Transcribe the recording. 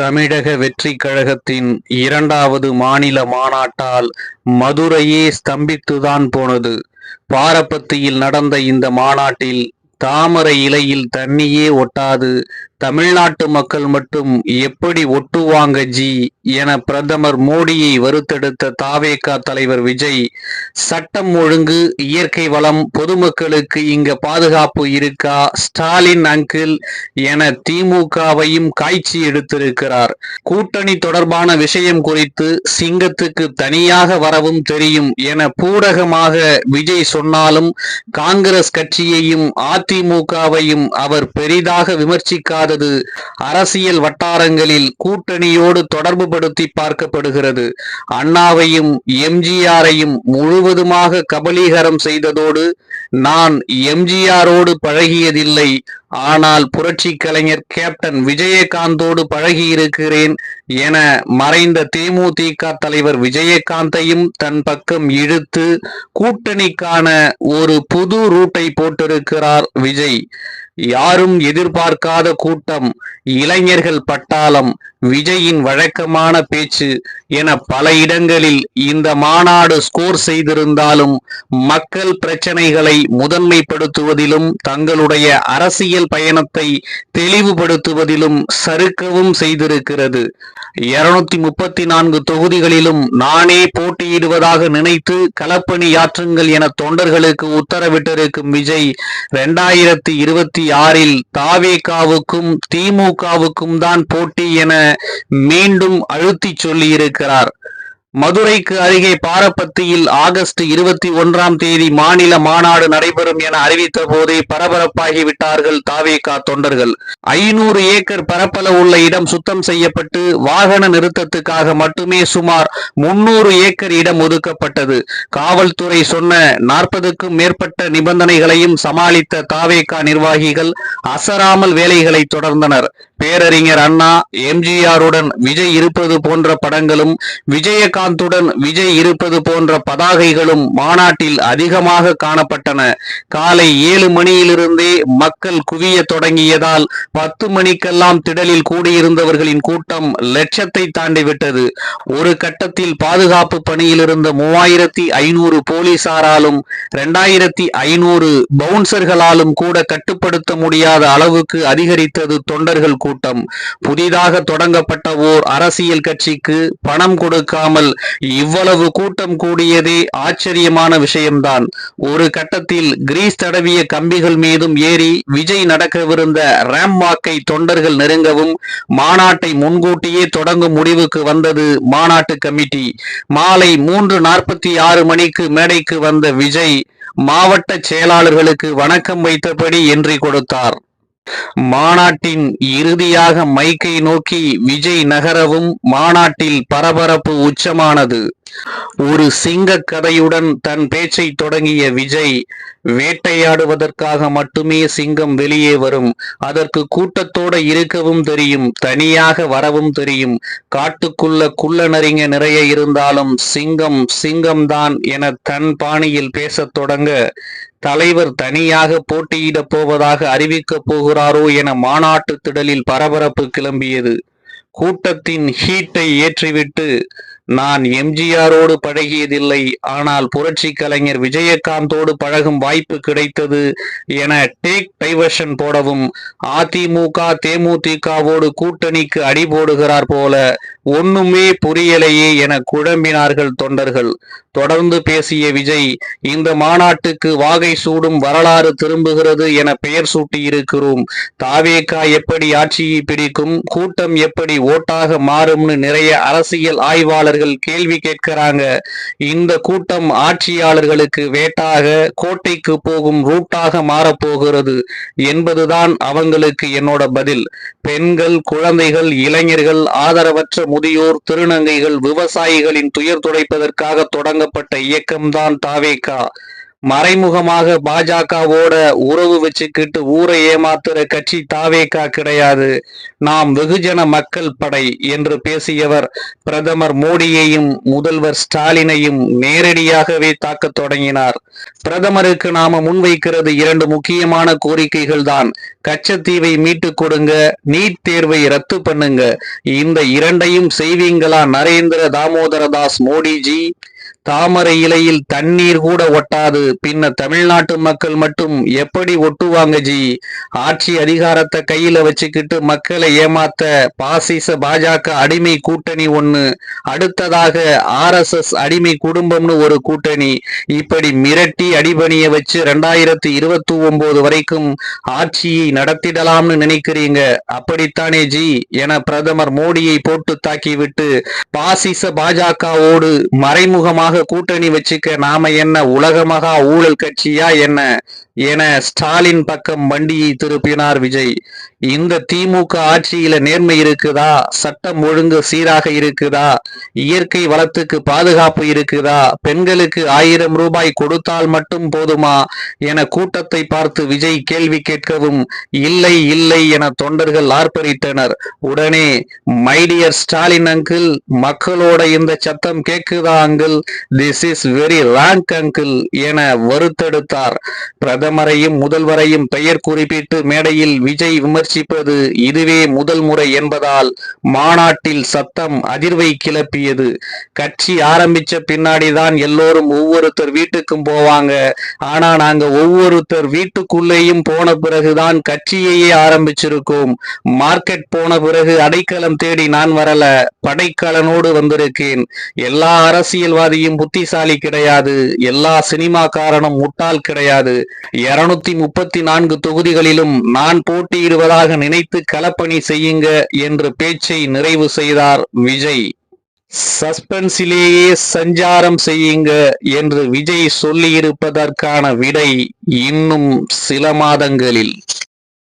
தமிழக வெற்றி கழகத்தின் இரண்டாவது மாநில மாநாட்டால் மதுரையே ஸ்தம்பித்துதான் போனது. பாரப்பத்தியில் நடந்த இந்த மாநாட்டில் தாமரை இலையில் தண்ணியே ஒட்டாது. தமிழ்நாட்டு மக்கள் மட்டும் எப்படி ஒட்டுவாங்க ஜி? என பிரதமர் மோடியை வருத்தெடுத்த தாவேகா தலைவர் விஜய் சட்டம் ஒழுங்கு இயற்கை வளம் பொதுமக்களுக்கு இங்க பாதுகாப்பு இருக்கா? ஸ்டாலின் அங்கிள் என திமுகவையும் காய்ச்சி எடுத்திருக்கிறார். கூட்டணி தொடர்பான விஷயம் குறித்து சிங்கத்துக்கு தனியாக வரவும் தெரியும் என பூடகமாக விஜய் சொன்னாலும் காங்கிரஸ் கட்சியையும் அதிமுகவையும் அவர் பெரிதாக விமர்சிக்காதது அரசியல் வட்டாரங்களில் கூட்டணியோடு தொடர்புபடுத்தி பார்க்கப்படுகிறது. அண்ணாவையும் எம்ஜிஆரையும் முழுவதுமாக கபலீகரம் செய்ததோடு நான் எம்ஜிஆரோடு பழகியதில்லை. ஆனால் புரட்சி கலைஞர் கேப்டன் விஜயகாந்தோடு பழகியிருக்கிறேன் என மறைந்த தேமுதிக தலைவர் விஜயகாந்தையும் தன் பக்கம் இழுத்து கூட்டணிக்கான ஒரு புது ரூட்டை போட்டிருக்கிறார் விஜய். யாரும் எதிர்பார்க்காத கூட்டம் இளைஞர்கள் பட்டாளம் விஜயின் வழக்கமான பேச்சு என பல இடங்களில் இந்த மாநாடு ஸ்கோர் செய்திருந்தாலும் மக்கள் பிரச்சனைகளை முதன்மைப்படுத்துவதிலும் தங்களுடைய அரசியல் பயணத்தை தெளிவுபடுத்துவதிலும் சறுக்கவும் செய்திருக்கிறது. இருநூத்தி முப்பத்தி நான்கு தொகுதிகளிலும் நானே போட்டியிடுவதாக நினைத்து களப்பணியாற்றுங்கள் என தொண்டர்களுக்கு உத்தரவிட்டிருக்கும் விஜய் இரண்டாயிரத்தி இருபத்தி ஆறில் தாவேகாவுக்கும் திமுகவுக்கும் தான் போட்டி என மீண்டும் அழுத்திச் சொல்லியிருக்கிறார். மதுரைக்கு அருகே பாரப்பத்தியில் ஆகஸ்ட் இருபத்தி ஒன்றாம் தேதி மாநில மாநாடு நடைபெறும் என அறிவித்த போதே பரபரப்பாகிவிட்டார்கள் தாவேகா தொண்டர்கள். ஐநூறு ஏக்கர் பரப்பளவு உள்ள இடம் சுத்தம் செய்யப்பட்டு வாகன நிறுத்தத்துக்காக மட்டுமே சுமார் முன்னூறு ஏக்கர் இடம் ஒதுக்கப்பட்டது. காவல்துறை சொன்ன நாற்பதுக்கும் மேற்பட்ட நிபந்தனைகளையும் சமாளித்த தாவேகா நிர்வாகிகள் அசராமல் வேலைகளை தொடர்ந்தனர். பேரறிஞர் அண்ணா எம்ஜிஆருடன் விஜய் இருப்பது போன்ற படங்களும் ரஜினிகாந்துடன் விஜய் இருப்பது போன்ற பதாகைகளும் மாநாட்டில் அதிகமாக காணப்பட்டன. காலை ஏழு மணியிலிருந்தே மக்கள் குவிய தொடங்கியதால் பத்து மணிக்கெல்லாம் திடலில் கூடியிருந்தவர்களின் கூட்டம் லட்சத்தை தாண்டிவிட்டது ஒரு கட்டத்தில் பாதுகாப்பு பணியில் இருந்த மூவாயிரத்தி ஐநூறு போலீசாராலும் இரண்டாயிரத்தி ஐநூறு பவுன்சர்களாலும் கூட கட்டுப்படுத்த முடியாத அளவுக்கு அதிகரித்தது தொண்டர்கள் கூட்டம். புதிதாக தொடங்கப்பட்ட ஓர் அரசியல் கட்சிக்கு பணம் கொடுக்காமல் இவ்வளவு கூட்டம் கூடியதே ஆச்சரியமான விஷயம்தான். ஒரு கட்டத்தில் கிரீஸ் தடவிய கம்பிகள் மீதும் ஏறி விஜய் நடக்கவிருந்த ரேம் வாக்கை தொண்டர்கள் நெருங்கவும் மாநாட்டை முன்கூட்டியே தொடங்கும் முடிவுக்கு வந்தது மாநாட்டு கமிட்டி. மாலை மூன்று நாற்பத்தி ஆறு மணிக்கு மேடைக்கு வந்த விஜய் மாவட்ட செயலாளர்களுக்கு வணக்கம் வைத்தபடி என்றி கொடுத்தார். மாநாட்டின் இறுதியாக மைக்கை நோக்கி விஜய் நகரவும் மாநாட்டில் பரபரப்பு உச்சமானது. ஒரு சிங்க கதையுடன் தன் பேச்சை தொடங்கிய விஜய் வேட்டையாடுவதற்காக மட்டுமே சிங்கம் வெளியே வரும். அதற்கு கூட்டத்தோட இருக்கவும் தெரியும் தனியாக வரவும் தெரியும். காட்டுக்குள்ள குள்ள நரிங்க நிறைய இருந்தாலும் சிங்கம் சிங்கம்தான் என தன் பாணியில் பேசத் தொடங்க தலைவர் தனியாக போட்டியிடப் போவதாக அறிவிக்கப் போகிறாரோ என மாநாட்டு திடலில் பரபரப்பு கிளம்பியது. கூட்டத்தின் ஹீட்டை ஏற்றிவிட்டு நான் எம்ஜிஆரோடு பழகியதில்லை ஆனால் புரட்சி கலைஞர் விஜயகாந்தோடு பழகும் வாய்ப்பு கிடைத்தது என டேக் டைவர்ஷன் போடவும் அதிமுக தேமுதிகவோடு கூட்டணிக்கு அடி போடுகிறார் போல ஒண்ணுமே புரியலையே என குழம்பினார்கள் தொண்டர்கள். தொடர்ந்து பேசிய விஜய் இந்த மாநாட்டுக்கு வாகை சூடும் வரலாறு திரும்புகிறது என பெயர் சூட்டியிருக்கிறோம். தாவேகா எப்படி ஆட்சியை பிடிக்கும் கூட்டம் எப்படி ஓட்டாக மாறும்னு நிறைய அரசியல் ஆய்வாளர்கள் கேள்வி கேட்கிறாங்க. இந்த கூட்டம் ஆட்சியாளர்களுக்கு வேட்டாக கோட்டைக்கு போகும் ரூட்டாக மாறப்போகிறது என்பதுதான் அவங்களுக்கு என்னோட பதில். பெண்கள் குழந்தைகள் இளைஞர்கள் ஆதரவற்ற முதியோர் திருநங்கைகள் விவசாயிகளின் துயர் துடைப்பதற்காக தொடங்கப்பட்ட இயக்கம்தான் தாவேகா. மறைமுகமாக பாஜகவோட உறவு வச்சுக்கிட்டு ஊரை ஏமாத்துற கட்சி தாவேக்கா கிடையாது. நாம் வெகுஜன மக்கள் படை என்று பேசியவர் பிரதமர் மோடியையும் முதல்வர் ஸ்டாலினையும் நேரடியாகவே தாக்க தொடங்கினார். பிரதமருக்கு நாம முன்வைக்கிறது இரண்டு முக்கியமான கோரிக்கைகள் தான் கச்சத்தீவை மீட்டுக் கொடுங்க நீட் தேர்வை ரத்து பண்ணுங்க. இந்த இரண்டையும் செய்வீங்களா நரேந்திர தாமோதர தாஸ் மோடிஜி? தாமரை இலையில் தண்ணீர் கூட ஒட்டாது. பின்ன தமிழ்நாட்டு மக்கள் மட்டும் எப்படி ஒட்டுவாங்க ஜி? ஆட்சி அதிகாரத்தை கையில வச்சுக்கிட்டு மக்களை ஏமாத்த பாசிச பாஜக அடிமை கூட்டணி ஒண்ணு அடுத்ததாக ஆர்எஸ்எஸ் அடிமை குடும்பம்னு ஒரு கூட்டணி. இப்படி மிரட்டி அடிபணிய வச்சு ரெண்டாயிரத்தி இருபத்தி ஒன்பது வரைக்கும் ஆட்சியை நடத்திடலாம்னு நினைக்கிறீங்க? அப்படித்தானே ஜி? என பிரதமர் மோடியை போட்டு தாக்கிவிட்டு பாசிச பாஜகவோடு மறைமுகமாக கூட்டணி வச்சுக்க நாம என்ன உலகமகா ஊழல் கட்சியா என்ன? என ஸ்டாலின் பக்கம் வண்டியை திருப்பினார் விஜய். இந்த திமுக ஆட்சியில நேர்மை இருக்குதா? சட்டம் ஒழுங்கு சீராக இருக்குதா? இயற்கை வளத்துக்கு பாதுகாப்பு இருக்குதா? பெண்களுக்கு ஆயிரம் ரூபாய் கொடுத்தால் மட்டும் போதுமா? என கூட்டத்தை பார்த்து விஜய் கேள்வி கேட்கவும் இல்லை இல்லை என தொண்டர்கள் ஆர்ப்பரித்தனர். உடனே மைடியர் ஸ்டாலின் அங்கிள் மக்களோட இந்த சத்தம் கேக்குதா uncle this is very wrong uncle என வருத்தெடுத்தார். பிரதமரையும் முதல்வரையும் பெயர் குறிப்பிட்டு மேடையில் விஜய் விமர்சிப்பது இதுவே முதல் முறை என்பதால் மாநாட்டில் சத்தம் அதிர்வை கிளப்பியது. கட்சி ஆரம்பிச்ச பின்னாடிதான் எல்லோரும் ஒவ்வொருத்தர் வீட்டுக்கும் போவாங்க. ஆனா நாங்க ஒவ்வொருத்தர் வீட்டுக்குள்ளேயும் போன பிறகுதான் கட்சியையே ஆரம்பிச்சிருக்கோம். மார்க்கெட் போன பிறகு அடைக்கலம் தேடி நான் வரல படைக்கலனோடு வந்திருக்கேன். எல்லா அரசியல்வாதியும் புத்திசாலி கிடையாது எல்லா சினிமாக்காரனும் முட்டாள் கிடையாது. இருநூத்தி முப்பத்தி நான்கு தொகுதிகளிலும் நான் போட்டியிடுவதாக நினைத்து களப்பணி செய்யுங்க என்று பேச்சை நிறைவு செய்தார் விஜய். சஸ்பென்ஸிலேயே சஞ்சாரம் செய்யுங்க என்று விஜய் சொல்லியிருப்பதற்கான விடை இன்னும் சில மாதங்களில்.